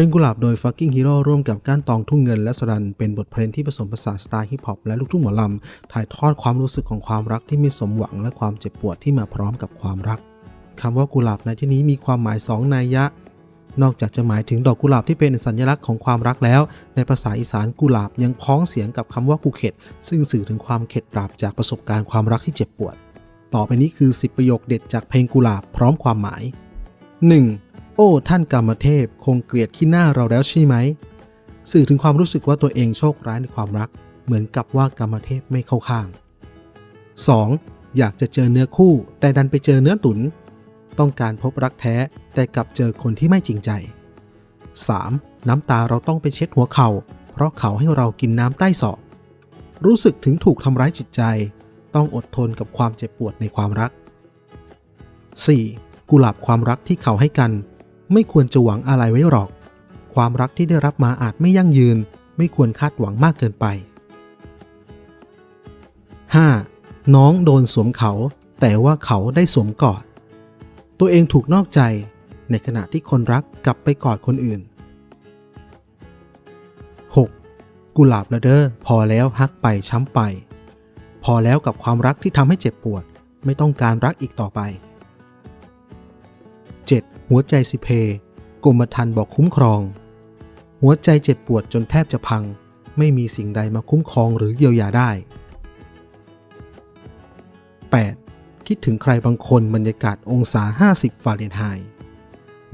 พลงกุหลาบโดย Fucking Hero ร่วมกับก้านตองทุ่งเงินและสรัน เป็นบทเพลงที่ผสมผสานสไตล์ฮิปฮอปและลูกทุ่งหมอลำ ถ่ายทอดความรู้สึกของความรักที่ไม่สมหวังและความเจ็บปวดที่มาพร้อมกับความรักคำว่ากุหลาบในที่นี้มีความหมายสองนัยยะ นอกจากจะหมายถึงดอกกุหลาบที่เป็นสัญลักษณ์ของความรักแล้ว ในภาษาอีสานกุหลาบยังพ้องเสียงกับคำว่ากูเข็ด ซึ่งสื่อถึงความเข็ดปราบจากประสบการณ์ความรักที่เจ็บปวด ต่อไปนี้คือ 10 ประโยคเด็ดจากเพลงกุหลาบพร้อมความหมาย 1. โอ้ ท่านกรรมเทพคงเกลียดขี้หน้าเราแล้วใช่ไหม สื่อถึงความรู้สึกว่าตัวเองโชคร้ายในความรัก เหมือนกับว่ากรรมเทพไม่เข้าข้าง 2. อยากจะเจอเนื้อคู่ แต่ดันไปเจอเนื้อตุน๋นต้องการพบรักแท้แต่กลับเจอคนที่ไม่จริงใจ 3. น้ำตาเราต้องไปเช็ดหัวเขา่า เพราะเขาให้เรากินน้ำใต้ศอกรู้สึกถึงถูกทำร้ายจิตใจ ต้องอดทนกับความเจ็บปวดในความรัก 4. กุหลาบความรักที่เขาให้กัน ไม่ควรจะหวังอะไรไว้หรอก ความรักที่ได้รับมาอาจไม่ยั่งยืน ไม่ควรคาดหวังมากเกินไป 5. น้องโดนสวมเขา แต่ว่าเขาได้สวมกอด ตัวเองถูกนอกใจ ในขณะที่คนรักกลับไปกอดคนอื่น 6. กุหลาบละเด้อพอแล้วฮักไปช้ำไป พอแล้วกับความรักที่ทำให้เจ็บปวด ไม่ต้องการรักอีกต่อไป หัวใจสิเพกรมธรรม์บอกคุ้มครอง หัวใจเจ็บปวดจนแทบจะพัง ไม่มีสิ่งใดมาคุ้มครองหรือเยียวยาได้ 8. คิดถึงใครบางคนบรรยากาศองศา 50ฟาเรนไฮต์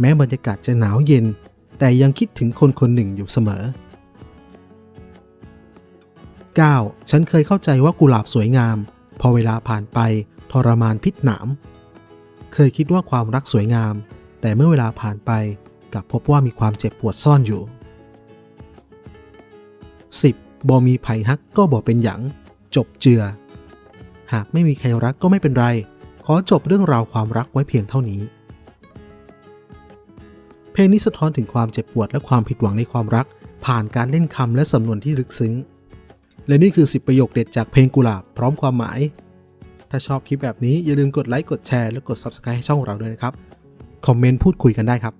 แม้บรรยากาศจะหนาวเย็น แต่ยังคิดถึงคนคนหนึ่งอยู่เสมอ 9. ฉันเคยเข้าใจว่ากุหลาบสวยงาม พอเวลาผ่านไปทรมานพิษหนาม เคยคิดว่าความรักสวยงาม แต่เมื่อเวลาผ่านไปกลับพบว่ามีความเจ็บปวดซ่อนอยู่ 10. บอมีไผฮักก็บอเป็นหยัง จบเจือ หากไม่มีใครรักก็ไม่เป็นไร ขอจบเรื่องราวความรักไว้เพียงเท่านี้ เพลงนี้สะท้อนถึงความเจ็บปวดและความผิดหวังในความรัก ผ่านการเล่นคำและสำนวนที่ลึกซึ้ง และนี่คือ 10 ประโยคเด็ดจากเพลงกุหลาบพร้อมความหมาย ถ้าชอบคลิปแบบนี้อย่าลืมกดไลค์กดแชร์และกด Subscribe ให้ช่องเราด้วยนะครับ คอมเมนต์พูดคุยกันได้ครับ